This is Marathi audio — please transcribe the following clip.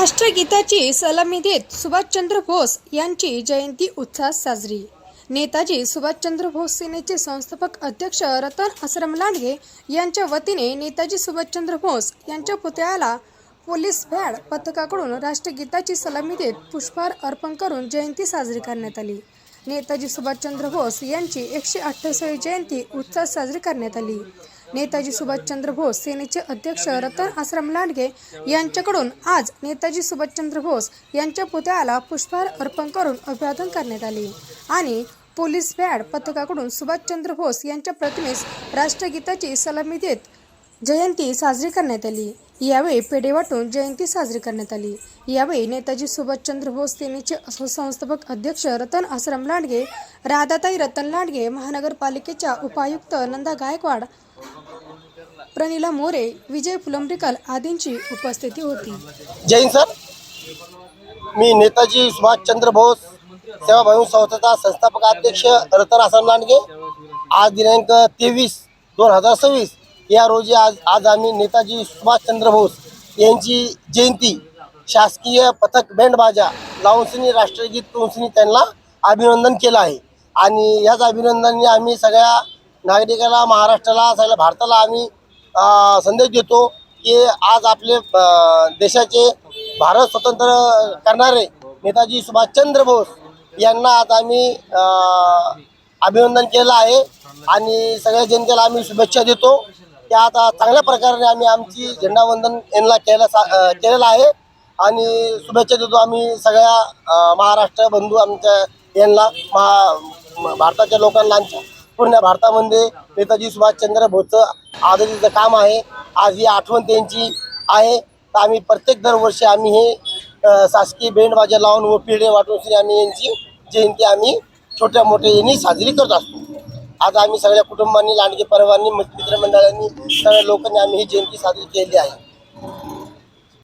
राष्ट्रगीताची सलामी देत सुभाषचंद्र बोस यांची जयंती उत्साहात साजरी. नेताजी सुभाषचंद्र बोस सेनेचे संस्थापक अध्यक्ष रतन आश्रम लांडगे यांच्या वतीने नेताजी सुभाषचंद्र बोस यांच्या पुतळ्याला पोलीस भॅड पथकाकडून राष्ट्रगीताची सलामी देत पुष्पहार अर्पण करून जयंती साजरी करण्यात आली. नेताजी सुभाषचंद्र बोस यांची एकशे अठ्ठावीसावी जयंती उत्साहात साजरी करण्यात आली. नेताजी सुभाषचंद्र बोस सेनेचे अध्यक्ष रतन आश्रम लांडगे यांच्याकडून आज नेताजी सुभाषचंद्र बोस यांच्या पुतळ्याला पुष्पहार अर्पण करून अभिवादन करण्यात आले. आणि पोलीस बॅड पथकाकडून सुभाषचंद्र बोस यांच्या प्रतिमेस राष्ट्रगीताची सलामी देत जयंती साजरी करण्यात आली. यावेळी पेढे वाटून जयंती साजरी करण्यात आली. यावेळी नेताजी सुभाषचंद्र बोस सेनेचे संस्थापक अध्यक्ष रतन आश्रम लांडगे राधाताई रतन लांडगे महानगरपालिकेच्या उपायुक्त नंदा गायकवाड प्रनिला मोरे विजय फुलंब्रीकर आदींची उपस्थिती होती. जैन सर. मी नेताजी सुभाषचंद्र बोस सेवाभावी संस्थेचा संस्थापक अध्यक्ष रतन आसाम लांडगे. आज दिनांक तेवीस दोन हजार सव्वीस या रोजी आज आज आम्ही नेताजी सुभाषचंद्र बोस यांची जयंती शासकीय पथक बँडबाजा लावूनसनी राष्ट्रगीत तुमसनी त्यांना अभिनंदन केलं आहे. आणि याच अभिनंदनाने आम्ही सगळ्या नागरिकाला महाराष्ट्राला सगळ्या भारताला आम्ही संदेश देतो की आज आपले देशाचे भारत स्वतंत्र करणारे नेताजी सुभाषचंद्र बोस यांना आज आम्ही अभिनंदन केलं आहे आणि सगळ्या जनतेला आम्ही शुभेच्छा देतो. की आता चांगल्या प्रकारे आम्ही आमची झेंडावंदन यांना केलं सा- केलेलं आहे आणि शुभेच्छा देतो आम्ही सगळ्या महाराष्ट्र बंधू आमच्या यांना महा भारताच्या लोकांना. आमच्या पूर्ण भारतामध्ये नेताजी सुभाषचंद्र बोसचं आदरीचं काम आहे. आज ही आठवण त्यांची आहे. तर आम्ही प्रत्येक दरवर्षी आम्ही हे शासकीय बेंड लावून व पिढे वाटून श्री आम्ही यांची जयंती आम्ही छोट्या मोठ्या यांनी साजरी करत असतो. आज आम्ही सगळ्या कुटुंबांनी लांडगे परवांनी मित्रमंडळांनी सगळ्या लोकांनी आम्ही ही जयंती साजरी केली आहे.